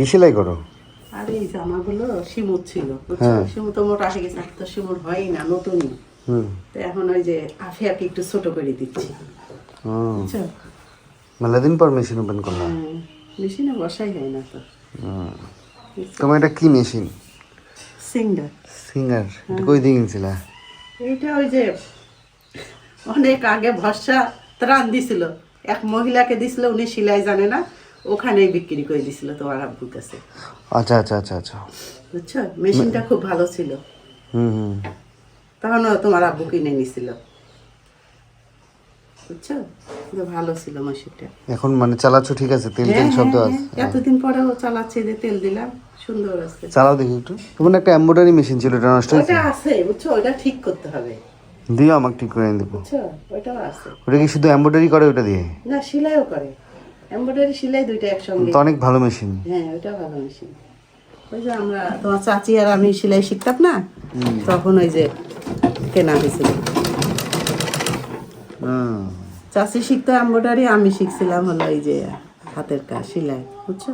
কি সেলাই করো? আরে এই জামাগুলো সিমুর ছিল হ্যাঁ। সিমু তো মোটা হয়ে গেছে তো সিমুর হয়ই না নতুনই। তো এখন ওই যে আফি আফি একটু ছোট করে দিচ্ছি। মেলা দিন পর মেশিন ওপেন করলাম হ্যাঁ, মেশিনে বসাই হয় না তো। তোমার এটা কি মেশিন? সিঙ্গার। সিঙ্গার। এটা কই দিয়ে কিনছিলা? এইটা ওই যে অনেক আগে ভরসা ত্রাণ দিছিল। এক মহিলাকে দিছিল উনি সেলাই জানে না। ওখানেই বিক্রি করে দিছিল তোমার আব্বুর কাছে। আচ্ছা আচ্ছা আচ্ছা আচ্ছা। বুঝছ? মেশিনটা খুব ভালো ছিল। হুম হুম। তখন তোমার আব্বু কিনে নিছিল। বুঝছ? ভালো ছিল মেশিনটা। এখন মানে চালাচ্ছ ঠিক আছে? তেল তেল হ্যাঁ, শব্দ হ্যাঁ, আছে। হ্যাঁ, এতদিন পরেও চালাচ্ছি যে তেল দিলাম সুন্দর আছে। চালাও দেখি একটু। তোমার একটা এম্ব্রয়ডারি মেশিন ছিল এটা নষ্ট হয়েছে? ওটা আছে বুঝছ? ওটা ঠিক করতে হবে। দিও আমাকে ঠিক করে দেবো। বুঝছ? ওটাও আছে। ওটা কি শুধু এম্ব্রয়ডারি করে ওটা দিয়ে? না সেলাইও করে। এমব্রয়ডারি সেলাই দুইটা একসঙ্গে। তো অনেক ভালো মেশিন। হ্যাঁ ওইটা ভালো মেশিন। ওই যে আমরা তোমার চাচি আর আমি সেলাই শিখতাম না তখন ওই যে কেনা হয়েছিল চাচি শিখতো এমব্রয়ডারি আমি শিখছিলাম হলো এই যে হাতের কাজ সেলাই বুঝছ?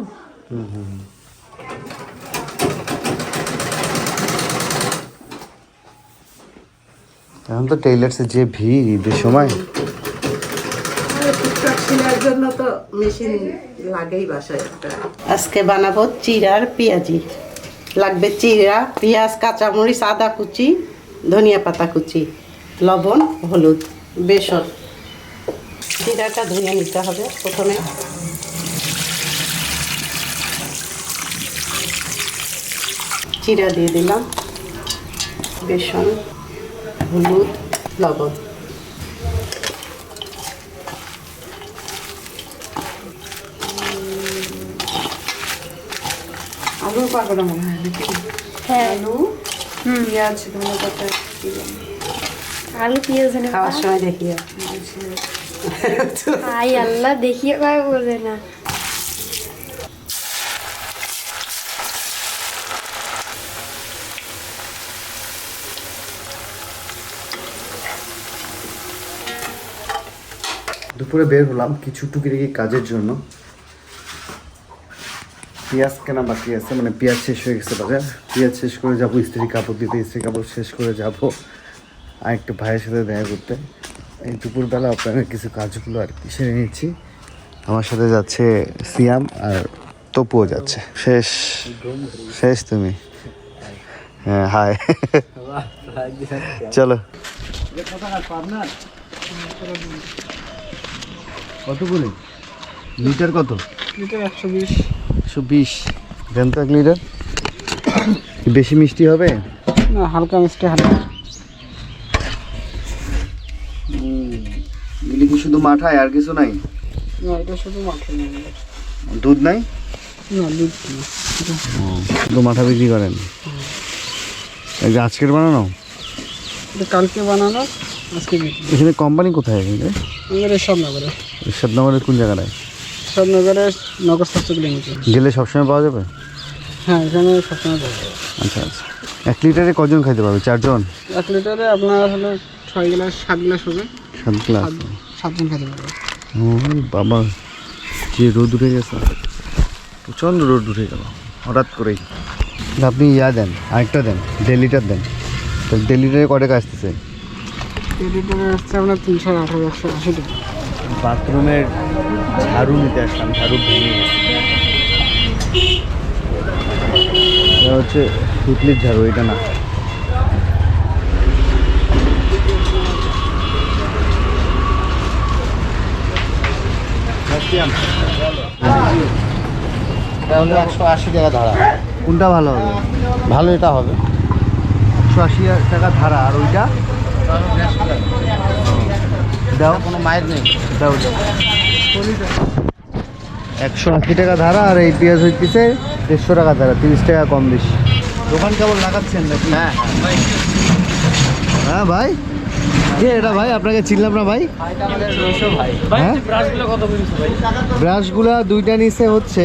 এখন তো টেইলার্সে যে ভিড় ঈদের সময়। জন্য তো মেশিন লাগেই বাসায় আজকে বানাবো চিড়ার পেঁয়াজি। লাগবে চিরা, পেঁয়াজ, কাঁচামরিচ, আদা কুচি, ধনিয়া পাতা কুচি, লবণ, হলুদ, বেসন। চিরাটা ধুয়ে নিতে হবে প্রথমে। চিড়া দিয়ে দিলাম। বেসন, হলুদ, লবণ। আলু পাকড়া মনে হয় নাকি? হ্যাঁ। আলু পেঁয়াজ ধনে পাতা আলু পেঁয়াজ এনে খাওয়ার সময় দেখি আই আল্লাহ দেখিয়ে বলে না। দুপুরে বের হলাম কিছু টুকিটাকি কাজের জন্য। পেঁয়াজ কেনা বাকি আছে মানে পেঁয়াজ শেষ হয়ে গেছে বাজার। পেঁয়াজ শেষ করে যাব, স্ত্রী কাপড় দিতে, স্ত্রী কাপড় শেষ করে যাব। আর একটু ভাইয়ের সাথে দেখা করতে। এই দুপুরবেলা আপনার কিছু কাজগুলো আর কি সেরে নিচ্ছি। আমার সাথে যাচ্ছে সিয়াম আর তপুও যাচ্ছে। শেষ শেষ তুমি। হ্যাঁ হাই। চলো। কত করে লিটার কত? লিটার একশো বিশ। একশো বিশ। দেন তো এক লিটার। বেশি মিষ্টি হবে? না হালকা মিষ্টি হালকা এগুলি কি শুধু মাঠায় আর কিছু নাই? না এটা শুধু মাঠে দুধ নাই? না দুধ শুধু মাঠা বিক্রি করেন? এই যে আজকের বানানো? এটা কালকে বানানো আজকে বিক্রি। এখানে কোম্পানি কোথায়? এখানে? আমাদের সব নগরে সাতনগরের কোন জায়গায় সব নগরে নগর স্বাস্থ্য ক্লিনিকে। গেলে সবসময় পাওয়া যাবে? হ্যাঁ এখানে সবসময় পাওয়া যায় আচ্ছা আচ্ছা। এক লিটারে কজন খাইতে পারবে? চারজন? এক লিটারে আপনার হলো ছয় গ্লাস সাত গ্লাস হবে। সাত গ্লাস। সাতজন খেতে পারবে। ওই বাবা যে রোদ উঠে গেছে। প্রচণ্ড রোদ উঠে গেল হঠাৎ করেই। আপনি ইয়া দেন আরেকটা দেন দেড় লিটার দেন। তো দেড় লিটারে কটে আসতেছে এক লিটারে আসছে আপনার তিনশো আঠারো একশো আশি টাকা। বাথরুমের ঝাড়ু নিতে আসলাম ঝাড়ু ভেঙে এটা হচ্ছে সুতলির ঝাড়ু এটা না। একশো আশি টাকা ধারা। কোনটা ভালো হবে? ভালো এটা হবে। একশো আশি টাকা ধারা আর ওইটা? দাও। কোনো মায়ের নেই। দাও দাও। একশো আশি টাকা ধারা আর এই পেঁয়াজ হইতেছে দেড়শো টাকা ধারা তিরিশ টাকা কম বেশি। দোকান কেমন লাগাচ্ছেন নাকি? হ্যাঁ হ্যাঁ। ভাই। কে এটা ভাই? আপনাকে চিনলাম না ভাই? হ্যাঁ? ব্রাশগুলা দুইটা নিচে হচ্ছে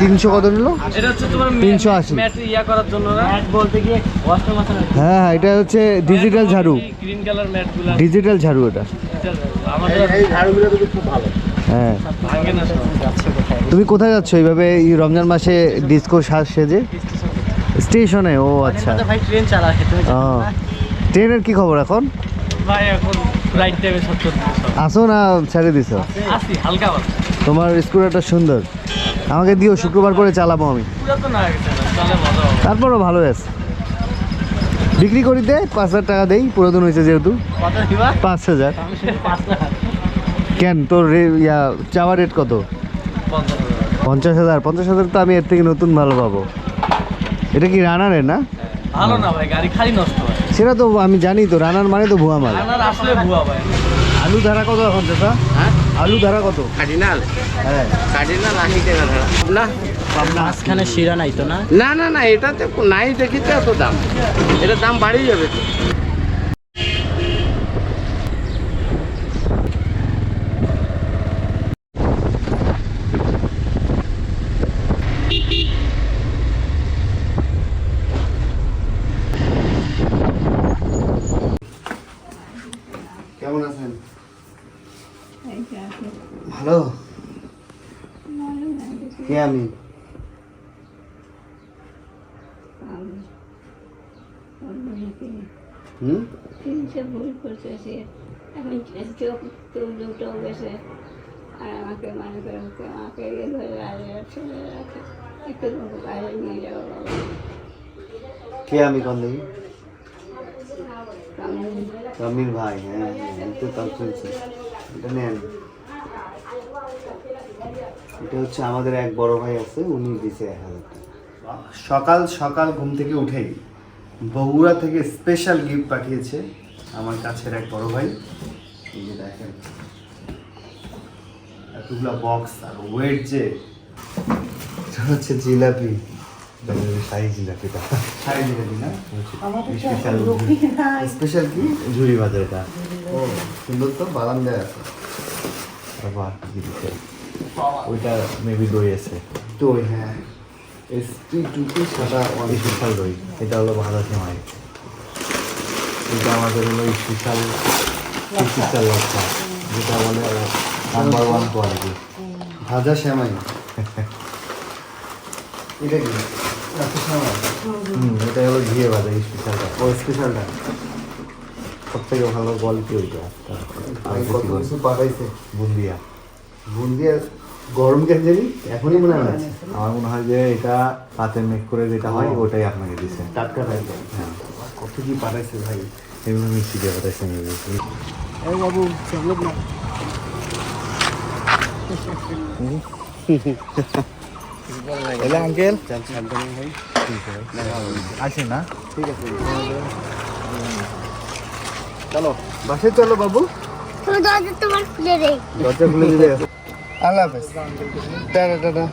তিনশো কত নিল? এটা হচ্ছে তোমার তিনশো আশি। ইয়া করার জন্য না? ম্যাট বলতে গিয়ে ওয়াশটা মাথায় হ্যাঁ হ্যাঁ এটা হচ্ছে ডিজিটাল ঝাড়ু। গ্রিন কালার ম্যাট ডিজিটাল ঝাড়ু এটা। আমাদের এই ঝাড়ুগুলো কিন্তু খুব ভালো। হ্যাঁ। ভাঙে না যাচ্ছে তুমি কোথায় যাচ্ছ এইভাবে? এই রমজান মাসে ডিস্কো সাজ সেজে? স্টেশনে? ও আচ্ছা। ভাই ট্রেন চালায়। তুমি ও। ট্রেনের কি খবর এখন? ভাই এখন রাইট টাইমে সত্তর আসো না ছেড়ে দিছো। আসি হালকা বাস। তোমার স্কুটারটা সুন্দর। আমাকে দিও শুক্রবার করে চালাবো আমি। তারপরও ভালো আছে বিক্রি করি দে পাঁচ হাজার টাকা দেই পুরাতন হয়েছে যেহেতু। পাঁচ হাজার কেন তোর ইয়া চাওয়া রেট কত? পঞ্চাশ হাজার। পঞ্চাশ হাজার। তো আমি এর থেকে নতুন ভালো পাবো। এটা কি রানারের না? ভালো না ভাই গাড়ি খালি নষ্ট। সেটা তো আমি জানি তো রানার মানে তো ভুয়া মাল। রানার আসলে ভুয়া ভাই। আলু ধারা কত এখন চাচা? হ্যাঁ? আলু ধারা কত? কার্ডিনাল? হ্যাঁ। কার্ডিনাল আশি টাকা ধরা। না মাঝখানে শিরা নাই তো না? না না না এটাতে নাই দেখিতে এত দাম। এটার দাম বাড়িয়ে যাবে তো। কে আমি? হুম? ভুল করতেছে এখন চোখ চোখ দুটো গেছে আর আমাকে মনে করে আমাকে ইয়ে ধরে রাখে ছেলে রাখে একটু বাইরে নিয়ে যাব বাবা কে আমি কোন দেখি কেমন ভাই হ্যাঁ হ্যাঁ তো তাও চলছে এটা নেন। এটা হচ্ছে আমাদের এক বড় ভাই আছে উনি দিছে এক হাজার টাকা। সকাল সকাল ঘুম থেকে উঠেই বগুড়া থেকে স্পেশাল গিফট পাঠিয়েছে আমার কাছের এক বড় ভাই। এই যে দেখেন এতগুলা বক্স আর ওয়েট যে। এটা হচ্ছে জিলাপি শাহি জিলাপিটা শাহি জিলাপি না? স্পেশাল স্পেশাল কি? ঝুড়ি ভাজা এটা। ও সুন্দর তো বাদাম দেওয়া আছে বাবা কি দিচ্ছে ওইটা মেবি দই আছে দই হ্যাঁ এসপি টুপি সাদা স্পেশাল দই এটা হলো ভাজা সেমাই এটা আমাদের হলো স্পেশাল স্পেশাল লঙ্কা যেটা বলে নাম্বার ওয়ান কোয়ালিটি ভাজা সেমাই এটা কি রাখি সেমাই হুম এটা হলো ঘিয়ে ভাজা স্পেশালটা ও স্পেশালটা সব থেকে ভালো কোয়ালিটি ওইটা আর কত কিছু পাঠাইছে বুন্দিয়া বুন্দিয়া গরম কেন জানি এখনই মনে হয় আমার মনে হয় যে এটা হাতে মেক করে যেটা হয় ওটাই আপনাকে দিছে। টাটকা থাকবে হ্যাঁ। কত কি পাঠাইছে ভাই? এগুলো মিষ্টি দিয়ে পাঠাইছে এই বাবু চমলক না এলে আঙ্কেল? আসে না? ঠিক আছে। চলো। বাসে চলো বাবু। দরজা খুলে দিলে আল্লাহ হাফেজ। Tata tata.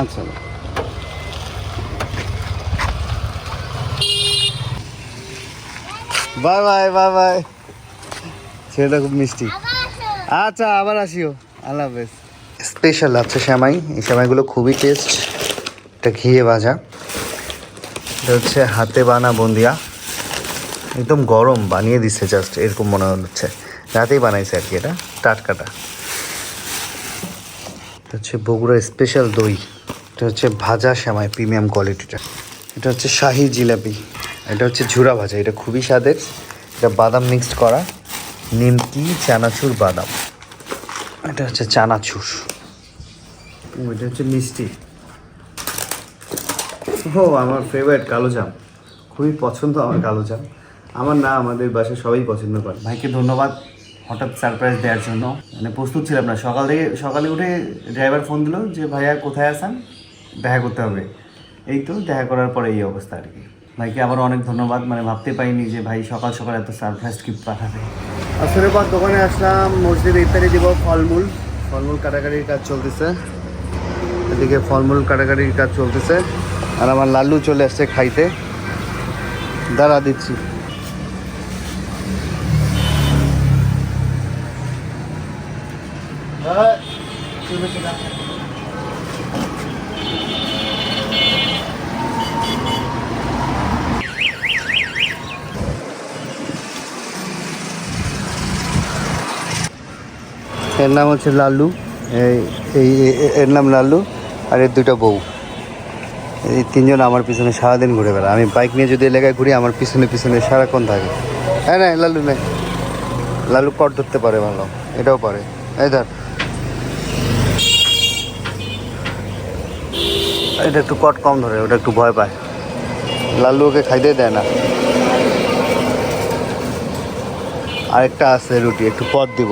আচ্ছা। Bye bye bye bye. ছেলেটা খুব মিষ্টি। আচ্ছা আবার আসিও। আল্লাহ হাফেজ। স্পেশাল আছে শ্যামাই। এই শ্যামাইগুলো খুবই টেস্ট। এটা ঘিয়ে ভাজা। এটা হচ্ছে হাতে বানা বন্দিয়া। একদম গরম, বানিয়ে দিচ্ছে জাস্ট এরকম মনে হচ্ছে। রাতেই বানাইছে আর কি এটা, টাটকাটা। এটা হচ্ছে বগুড়া স্পেশাল দই। এটা হচ্ছে ভাজা শ্যামাই প্রিমিয়াম কোয়ালিটিটা এটা হচ্ছে শাহি জিলাপি। এটা হচ্ছে ঝুরা ভাজা, এটা খুবই স্বাদের। এটা বাদাম মিক্সড করা। নিমকি, চানাচুর, বাদাম। এটা হচ্ছে চানাচুর। এটা হচ্ছে মিষ্টি। ও, আমার ফেভারিট কালো জাম। খুবই পছন্দ আমার কালো জাম। আমার না, আমাদের বাসায় সবাই পছন্দ করে। ভাইকে ধন্যবাদ। হঠাৎ সারপ্রাইজ দেওয়ার জন্য। মানে প্রস্তুত ছিলাম না। সকাল থেকে, সকালে উঠে ড্রাইভার ফোন দিল যে, ভাইয়া, কোথায় আছেন? দেখা করতে হবে। এই তো, দেখা করার পরে এই অবস্থা আর কি। ভাইকে আবার অনেক ধন্যবাদ। মানে ভাবতে পারিনি যে, ভাই, সকাল সকাল এত সারপ্রাইজ গিফট পাঠাবে। আসলে পর দোকানে আসলাম, মসজিদে ইত্যাদি দিব, ফলমূল। ফলমূল কাটাকাটির কাজ চলতেছে। এদিকে ফলমূল কাটাকাটির কাজ চলতেছে। আর আমার লাল্লু চলে আসছে খাইতে। দাঁড়া, দিচ্ছি। এর নাম হচ্ছে লাল্লু। এই এর নাম লাল্লু আর এর দুটো বউ। এই তিনজন আমার পিছনে সারাদিন ঘুরে বেড়ায়। আমি বাইক নিয়ে যদি এলাকায় ঘুরি, আমার পিছনে পিছনে সারাক্ষণ থাকে। হ্যাঁ না লাল্লু নেই। লাল্লু কট ধরতে পারে ভালো। এটাও পারে। এই ধর এটা একটু কট কম ধরে ওটা একটু ভয় পায়। লাল্লু ওকে খাইতে দেয় না। আরেকটা আছে রুটি একটু পর দিব।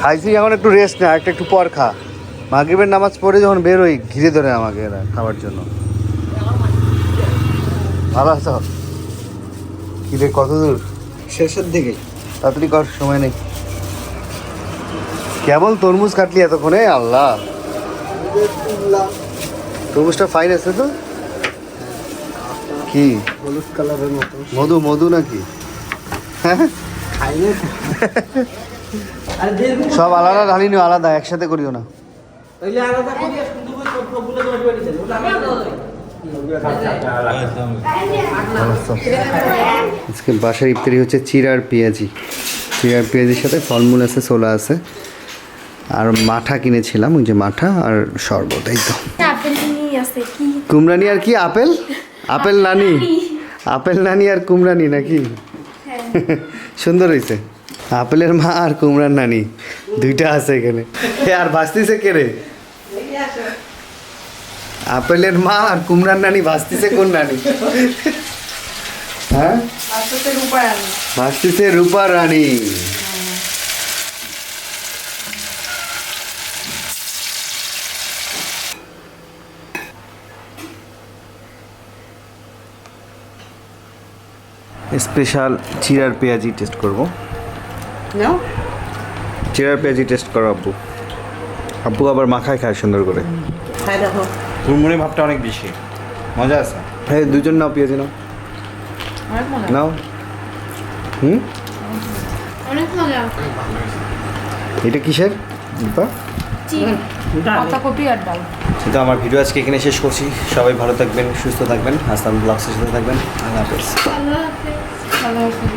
খাইছি এখন একটু রেস্ট নেই আরেকটা একটু পর খা। মাগরিবের নামাজ পড়ে যখন বেরোই ঘিরে ধরে আমাকে এরা খাবার জন্য। ভালো আছো? কিরে কত দূর? শেষের দিকে। তাড়াতাড়ি কর সময় নেই। কেবল তরমুজ কাটলি এতক্ষণে? আল্লাহ। তরমুজটা ফাইন আছে তো? কি? হলুদ কালারের মতো। মধু মধু নাকি? হ্যাঁ? সব আলাদা ঢালিনি আলাদা একসাথে করিও না। দিতেন ওটা আজকে বাসার ইফতারি হচ্ছে চিরার পেঁয়াজি। চিড়ার পেঁয়াজির সাথে ফলমূল আছে ছোলা আছে। আর মাঠা কিনেছিলাম ওই যে মাঠা আর শরবত এই তো। আপেল নিয়ে আছে কি? কুমড়ানি আর কি আপেল? আপেল নানি। আপেল নানি। আর কুমড়ানি নাকি? সুন্দর হয়েছে আপেলের মা আর কুমড়ার নানি দুইটা আছে এখানে। এ আর ভাসতিছে কে রে? আপেলের মা আর কুমড়ার নানি ভাসতিছে কোন নানি? হ্যাঁ? ভাসতিছে রূপা রানী। স্পেশাল চিরার পেঁয়াজি টেস্ট করব। নাও চিরার পেঁয়াজি টেস্ট করো আব্বু। আব্বু আবার মাখায় খায় সুন্দর করে। খাই দেখো। কুড়মুড়ি ভাবটা অনেক বেশি। মজা আছে? হ্যাঁ দুজন নাও পেঁয়াজি নাও। নাও। হুম? অনেক মজা। এটা কিসের? দীপা? পাতাকপি আর ডাল। তো আমার ভিডিও আজকে এখানে শেষ করছি। সবাই ভালো থাকবেন সুস্থ থাকবেন। হাসান ব্লগসের সাথে থাকবেন। আল্লাহ হাফেজ। thank